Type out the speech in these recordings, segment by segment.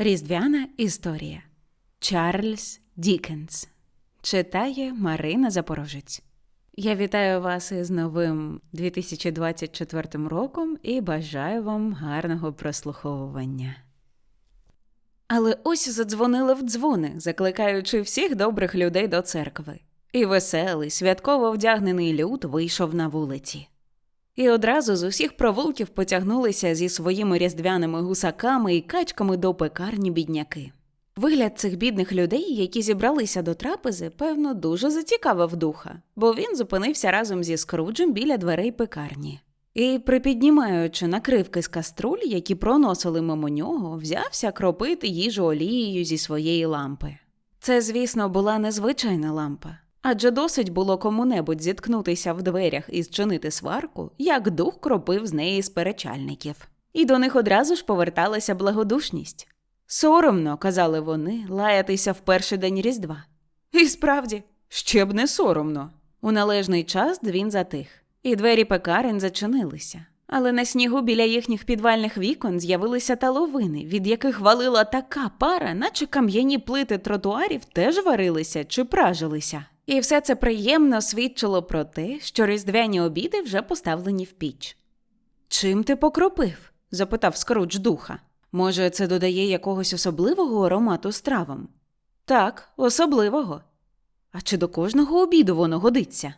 Різдвяна історія Чарльз Дікенс читає Марина Запорожець. Я вітаю вас із новим 2024 роком і бажаю вам гарного прослуховування. Але ось задзвонили в дзвони, закликаючи всіх добрих людей до церкви. І веселий, святково вдягнений люд вийшов на вулиці. І одразу з усіх провулків потягнулися зі своїми різдвяними гусаками і качками до пекарні бідняки. Вигляд цих бідних людей, які зібралися до трапези, певно, дуже зацікавив духа, бо він зупинився разом зі Скруджем біля дверей пекарні. І, припіднімаючи накривки з каструль, які проносили мимо нього, взявся кропити їжу олією зі своєї лампи. Це, звісно, була незвичайна лампа. Адже досить було кому-небудь зіткнутися в дверях і зчинити сварку, як дух кропив з неї сперечальників. І до них одразу ж поверталася благодушність. Соромно, казали вони, лаятися в перший день Різдва. І справді, ще б не соромно. У належний час він затих, і двері пекарень зачинилися. Але на снігу біля їхніх підвальних вікон з'явилися таловини, від яких валила така пара, наче кам'яні плити тротуарів теж варилися чи пражилися. І все це приємно свідчило про те, що різдвяні обіди вже поставлені в піч. Чим ти покропив? запитав Скрудж духа. Може, це додає якогось особливого аромату стравам? Так, особливого. А чи до кожного обіду воно годиться?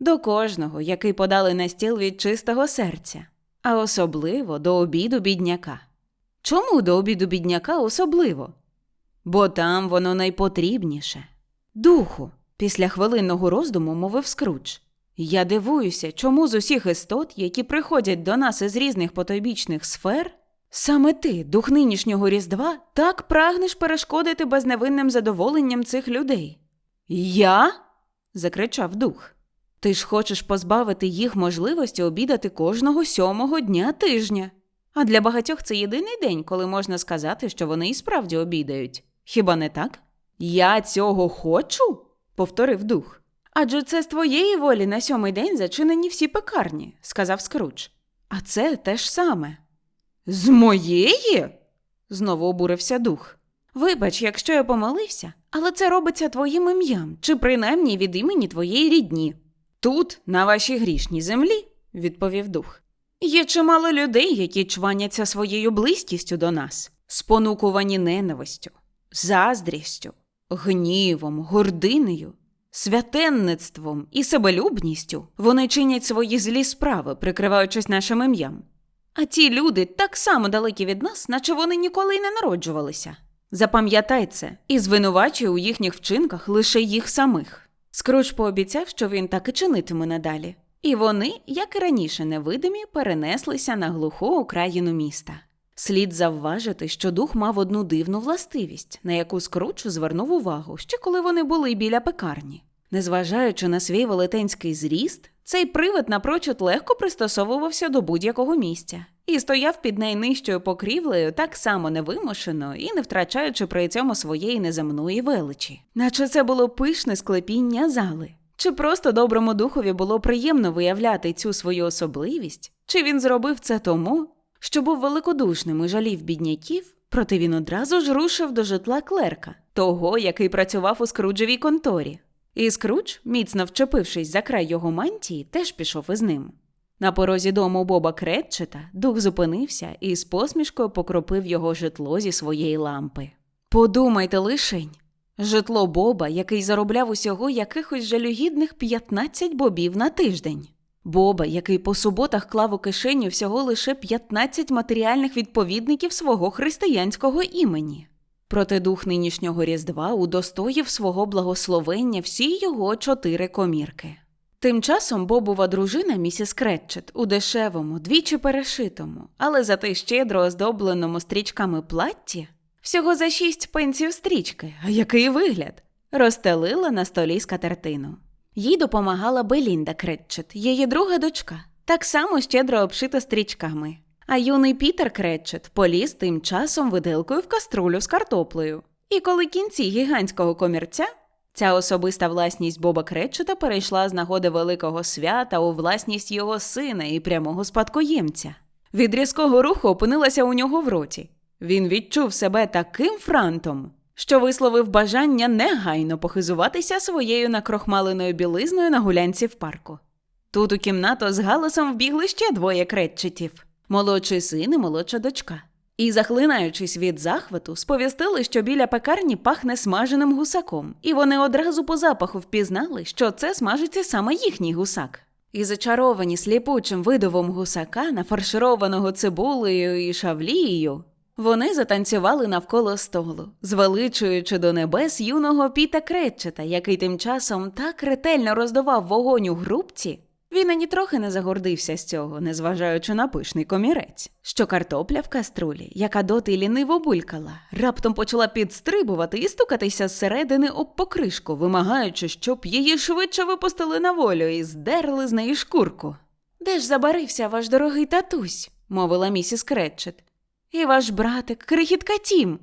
До кожного, який подали на стіл від чистого серця, а особливо до обіду бідняка. Чому до обіду бідняка особливо? Бо там воно найпотрібніше. Духу, після хвилинного роздуму мовив Скрудж. Я дивуюся, чому з усіх істот, які приходять до нас із різних потойбічних сфер, саме ти, дух нинішнього Різдва, так прагнеш перешкодити безневинним задоволенням цих людей. Я? закричав дух. Ти ж хочеш позбавити їх можливості обідати кожного сьомого дня тижня. А для багатьох це єдиний день, коли можна сказати, що вони і справді обідають. Хіба не так? Я цього хочу? Повторив дух. Адже це з твоєї волі на сьомий день зачинені всі пекарні, сказав Скрудж. А це те ж саме. З моєї? знову обурився дух. Вибач, якщо я помилився, але це робиться твоїм ім'ям, чи принаймні від імені твоєї рідні. Тут, на вашій грішній землі, відповів дух. Є чимало людей, які чваняться своєю близькістю до нас, спонукувані ненавистю, заздрістю, гнівом, гординею, святенництвом і себелюбністю. Вони чинять свої злі справи, прикриваючись нашим ім'ям. А ті люди так само далекі від нас, наче вони ніколи й не народжувалися. Запам'ятай це і звинувачуй у їхніх вчинках лише їх самих. Скрудж пообіцяв, що він так і чинитиме надалі. І вони, як і раніше невидимі, перенеслися на глуху окраїну міста. Слід завважити, що дух мав одну дивну властивість, на яку Скрудж звернув увагу, ще коли вони були біля пекарні. Незважаючи на свій велетенський зріст, цей привид напрочуд легко пристосовувався до будь-якого місця і стояв під найнижчою покрівлею так само невимушено і не втрачаючи при цьому своєї неземної величі, наче це було пишне склепіння зали. Чи просто доброму духові було приємно виявляти цю свою особливість, чи він зробив це тому, що був великодушним і жалів бідняків, проте він одразу ж рушив до житла клерка, того, який працював у скруджевій конторі. І Скрудж, міцно вчепившись за край його мантії, теж пішов із ним. На порозі дому Боба Кретчета дух зупинився і з посмішкою покропив його житло зі своєї лампи. Подумайте лишень. Житло Боба, який заробляв усього якихось жалюгідних 15 бобів на тиждень. Боба, який по суботах клав у кишеню всього лише 15 матеріальних відповідників свого християнського імені. Проте дух нинішнього Різдва удостоїв свого благословення всі його чотири комірки. Тим часом Бобова дружина місіс Кретчет у дешевому, двічі перешитому, але зате щедро оздобленому стрічками платті, всього за шість пенсів стрічки, а який вигляд, розстелила на столі скатертину. Їй допомагала Белінда Кретчет, її друга дочка, так само щедро обшита стрічками. А юний Пітер Кретчет поліз тим часом виделкою в каструлю з картоплею. І коли кінці гігантського комірця, ця особиста власність Боба Кретчета перейшла з нагоди великого свята у власність його сина і прямого спадкоємця. Від різкого руху опинилася у нього в роті. Він відчув себе таким франтом, що висловив бажання негайно похизуватися своєю накрохмаленою білизною на гулянці в парку. Тут у кімнату з галасом вбігли ще двоє кретчетів молодший син і молодша дочка. І, захлинаючись від захвату, сповістили, що біля пекарні пахне смаженим гусаком, і вони одразу по запаху впізнали, що це смажиться саме їхній гусак. І зачаровані сліпучим видовом гусака, нафаршированого цибулею і шавлією, вони затанцювали навколо столу, звеличуючи до небес юного піта Кретчета, який тим часом так ретельно роздував вогонь у грубці. Він ані трохи не загордився з цього, незважаючи на пишний комірець, що картопля в каструлі, яка доти ліниво булькала, раптом почала підстрибувати і стукатися зсередини об покришку, вимагаючи, щоб її швидше випустили на волю і здерли з неї шкурку. Де ж забарився ваш дорогий татусь? мовила місіс Кретчет. І ваш братик, крихітка Тім.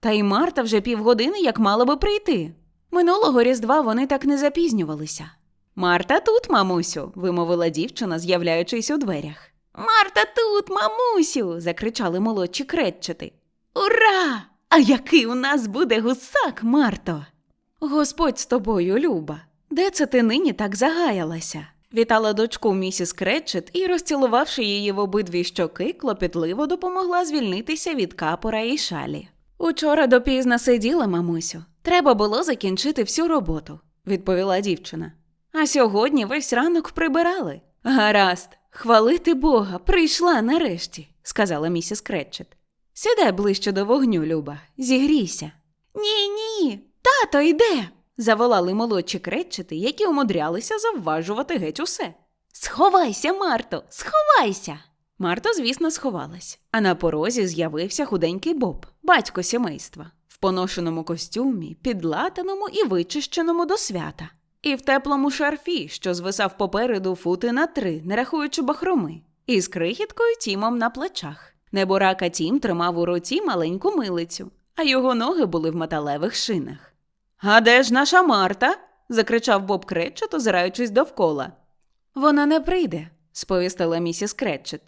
Та й Марта вже півгодини як мала би прийти. Минулого різдва вони так не запізнювалися. Марта тут, мамусю, вимовила дівчина, з'являючись у дверях. Марта тут, мамусю. закричали молодші кретчети. Ура! А який у нас буде гусак, Марто? Господь з тобою, Люба. Де це ти нині так загаялася? Вітала дочку місіс Кретчет і, розцілувавши її в обидві щоки, клопітливо допомогла звільнитися від капора і шалі. Учора допізно сиділа, мамусю. Треба було закінчити всю роботу, відповіла дівчина. А сьогодні весь ранок прибирали. Гаразд, хвалити Бога, прийшла нарешті, сказала місіс Кретчет. Сідай ближче до вогню, Люба, зігрійся. Ні, ні, тато йде. Заволали молодші кретчети, які умудрялися завважувати геть усе. Сховайся, Марто, сховайся. Марта, звісно, сховалась, а на порозі з'явився худенький Боб, батько сімейства, в поношеному костюмі, підлатаному і вичищеному до свята, і в теплому шарфі, що звисав попереду фути на три, не рахуючи бахроми, і з крихіткою тімом на плечах. Неборака Тім тримав у руці маленьку милицю, а його ноги були в металевих шинах. А де ж наша Марта? закричав Боб Кретчет, озираючись довкола. Вона не прийде, сповістила місіс Кретчет.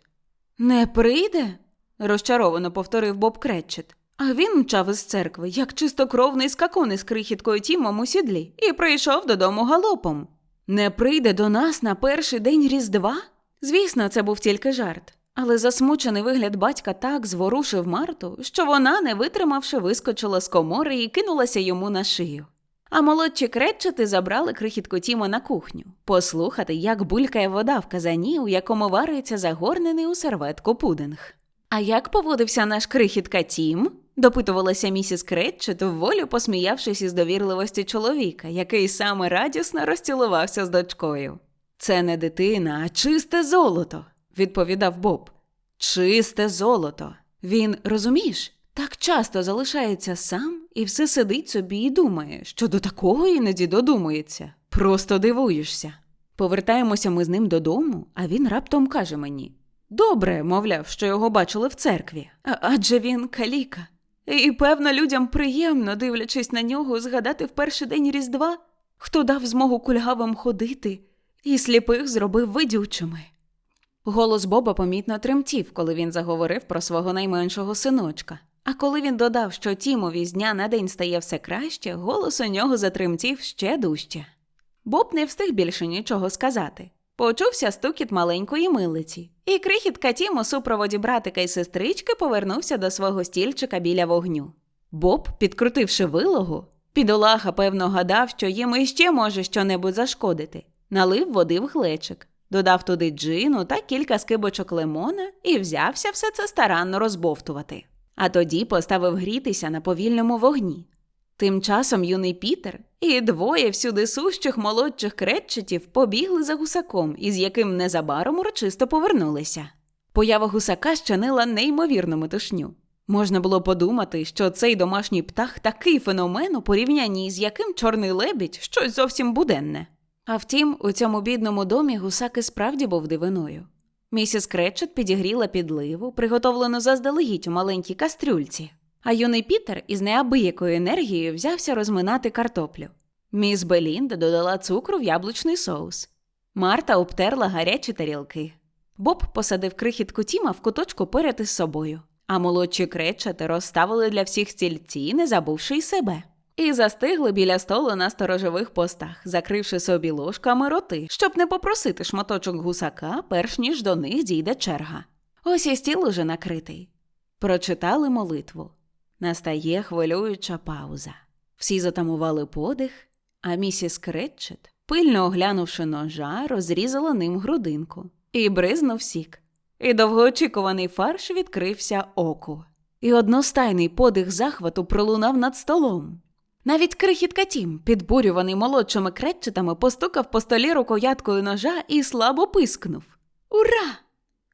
Не прийде? розчаровано повторив Боб Кретчет. А він мчав із церкви, як чистокровний скакун із крихіткою Тімом у сідлі, і прийшов додому галопом. Не прийде до нас на перший день Різдва? Звісно, це був тільки жарт, але засмучений вигляд батька так зворушив Марту, що вона, не витримавши, вискочила з комори і кинулася йому на шию. А молодші кретчети забрали крихітку Тіма на кухню, послухати, як булькає вода в казані, у якому вариться загорнений у серветку пудинг. А як поводився наш крихітка Тім? допитувалася місіс Кретчет, волю посміявшись із довірливості чоловіка, який саме радісно розцілувався з дочкою. Це не дитина, а чисте золото, відповідав Боб. Чисте золото. Він, розумієш, так часто залишається сам і все сидить собі і думає, що до такого іноді додумується. Просто дивуєшся. Повертаємося ми з ним додому, а він раптом каже мені: Добре, мовляв, що його бачили в церкві, а- адже він каліка. І, певно, людям приємно, дивлячись на нього, згадати в перший день Різдва, хто дав змогу кульгавим ходити і сліпих зробив видючими. Голос Боба помітно тремтів, коли він заговорив про свого найменшого синочка. А коли він додав, що Тімові з дня на день стає все краще, голос у нього затремтів ще дужче. Боб не встиг більше нічого сказати. Почувся стукіт маленької милиці, і крихітка Тім у супроводі братика і сестрички повернувся до свого стільчика біля вогню. Боб, підкрутивши вилогу, підолаха, певно, гадав, що їм іще може щонебудь зашкодити, налив води в глечик, додав туди джину та кілька скибочок лимона і взявся все це старанно розбовтувати. А тоді поставив грітися на повільному вогні. Тим часом юний Пітер і двоє всюди сущих молодших кретчетів побігли за гусаком, із яким незабаром урочисто повернулися. Поява гусака щинила неймовірну метушню. Можна було подумати, що цей домашній птах такий феномен, у порівнянні з яким чорний лебідь щось зовсім буденне. А втім, у цьому бідному домі гусак і справді був дивиною. Місіс Кретчет підігріла підливу, приготовлену заздалегідь у маленькій кастрюльці, а юний Пітер із неабиякою енергією взявся розминати картоплю. Міс Белінда додала цукру в яблучний соус. Марта обтерла гарячі тарілки. Боб посадив крихітку Тіма в куточку поряд із собою, а молодші кречати розставили для всіх стільці, не забувши й себе. І застигли біля столу на сторожових постах, закривши собі ложками роти, щоб не попросити шматочок гусака, перш ніж до них дійде черга. Ось і стіл уже накритий. Прочитали молитву. Настає хвилююча пауза. Всі затамували подих, а місіс Кретчет, пильно оглянувши ножа, розрізала ним грудинку і бризнув сік. І довгоочікуваний фарш відкрився оку. І одностайний подих захвату пролунав над столом. Навіть крихітка Тім, підбурюваний молодшими кретчетами, постукав по столі рукояткою ножа і слабо пискнув. Ура!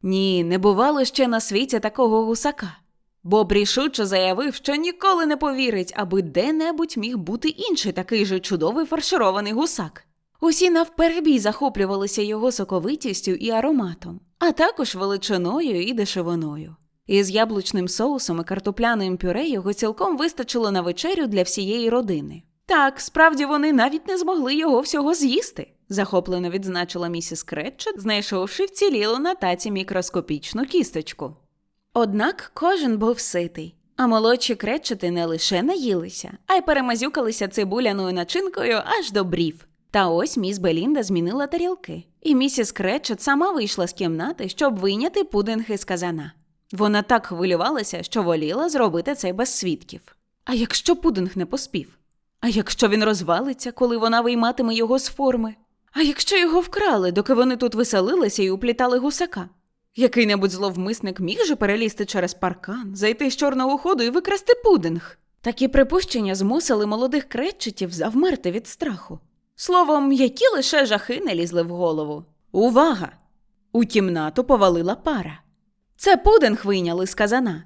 Ні, не бувало ще на світі такого гусака. Боб рішуче заявив, що ніколи не повірить, аби де-небудь міг бути інший такий же чудовий фарширований гусак. Усі навперебій захоплювалися його соковитістю і ароматом, а також величиною і дешевиною. Із яблучним соусом і картопляним пюре його цілком вистачило на вечерю для всієї родини. Так, справді вони навіть не змогли його всього з'їсти, захоплено відзначила місіс Кретчет, знайшовши вцілілу на таці мікроскопічну кісточку. Однак кожен був ситий, а молодші кречети не лише наїлися, а й перемазюкалися цибуляною начинкою аж до брів. Та ось міс Белінда змінила тарілки, і місіс Кречет сама вийшла з кімнати, щоб вийняти пудинг із казана. Вона так хвилювалася, що воліла зробити це без свідків. А якщо пудинг не поспів? А якщо він розвалиться, коли вона вийматиме його з форми? А якщо його вкрали, доки вони тут веселилися і уплітали гусака? Який-небудь зловмисник міг же перелізти через паркан, зайти з чорного ходу і викрасти пудинг. Такі припущення змусили молодих кретчетів завмерти від страху. Словом, які лише жахи не лізли в голову. Увага! У кімнату повалила пара. Це пудинг вийняли з казана.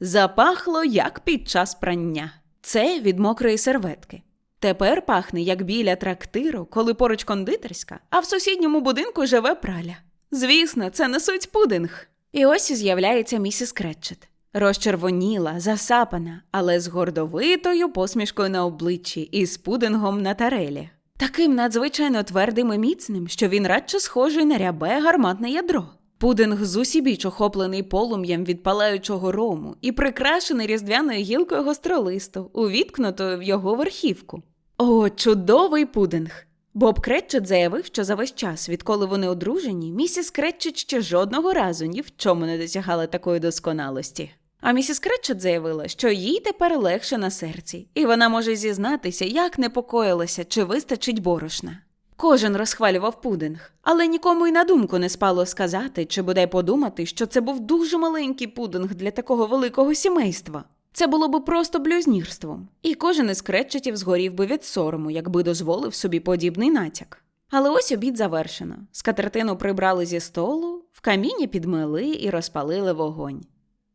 Запахло, як під час прання. Це від мокрої серветки. Тепер пахне, як біля трактиру, коли поруч кондитерська, а в сусідньому будинку живе праля. Звісно, це несуть пудинг. І ось з'являється місіс Кретчет. Розчервоніла, засапана, але з гордовитою посмішкою на обличчі і з пудингом на тарелі. Таким надзвичайно твердим і міцним, що він радше схожий на рябе гарматне ядро. Пудинг з усібіч охоплений полум'ям від палаючого рому і прикрашений різдвяною гілкою гостролисту, увіткнутою в його верхівку. О, чудовий пудинг! Боб Кретчет заявив, що за весь час, відколи вони одружені, місіс Кретчет ще жодного разу ні в чому не досягала такої досконалості. А місіс Кретчет заявила, що їй тепер легше на серці, і вона може зізнатися, як непокоїлася, чи вистачить борошна. Кожен розхвалював пудинг, але нікому й на думку не спало сказати чи бодай подумати, що це був дуже маленький пудинг для такого великого сімейства. Це було би просто блюзнірством, і кожен із кретчетів згорів би від сорому, якби дозволив собі подібний натяк. Але ось обід завершено. Скатертину прибрали зі столу, в каміні підмили і розпалили вогонь.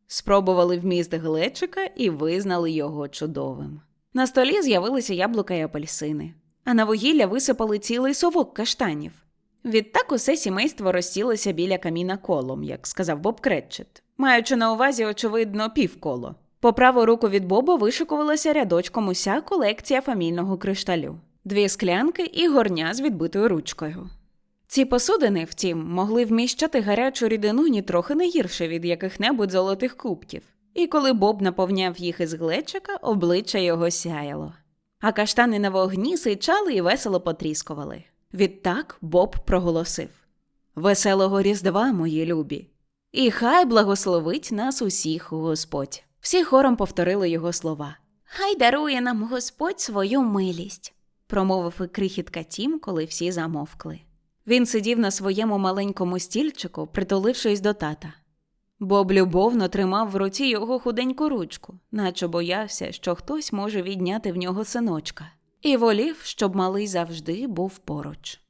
Спробували вміст глечика і визнали його чудовим. На столі з'явилися яблука й апельсини, а на вугілля висипали цілий совок каштанів. Відтак усе сімейство розсілося біля каміна колом, як сказав Боб Кретчет, маючи на увазі, очевидно, півколо. По праву руку від Боба вишикувалася рядочком уся колекція фамільного кришталю, дві склянки і горня з відбитою ручкою. Ці посудини, втім, могли вміщати гарячу рідину нітрохи не гірше від яких-небудь золотих кубків, і коли Боб наповняв їх із глечика, обличчя його сяяло. А каштани на вогні сичали і весело потріскували. Відтак Боб проголосив Веселого Різдва, мої любі! І хай благословить нас усіх Господь. Всі хором повторили його слова. Хай дарує нам Господь свою милість, промовив і крихітка Тім, коли всі замовкли. Він сидів на своєму маленькому стільчику, притулившись до тата. Боб любовно тримав в руці його худеньку ручку, наче боявся, що хтось може відняти в нього синочка, і волів, щоб малий завжди був поруч.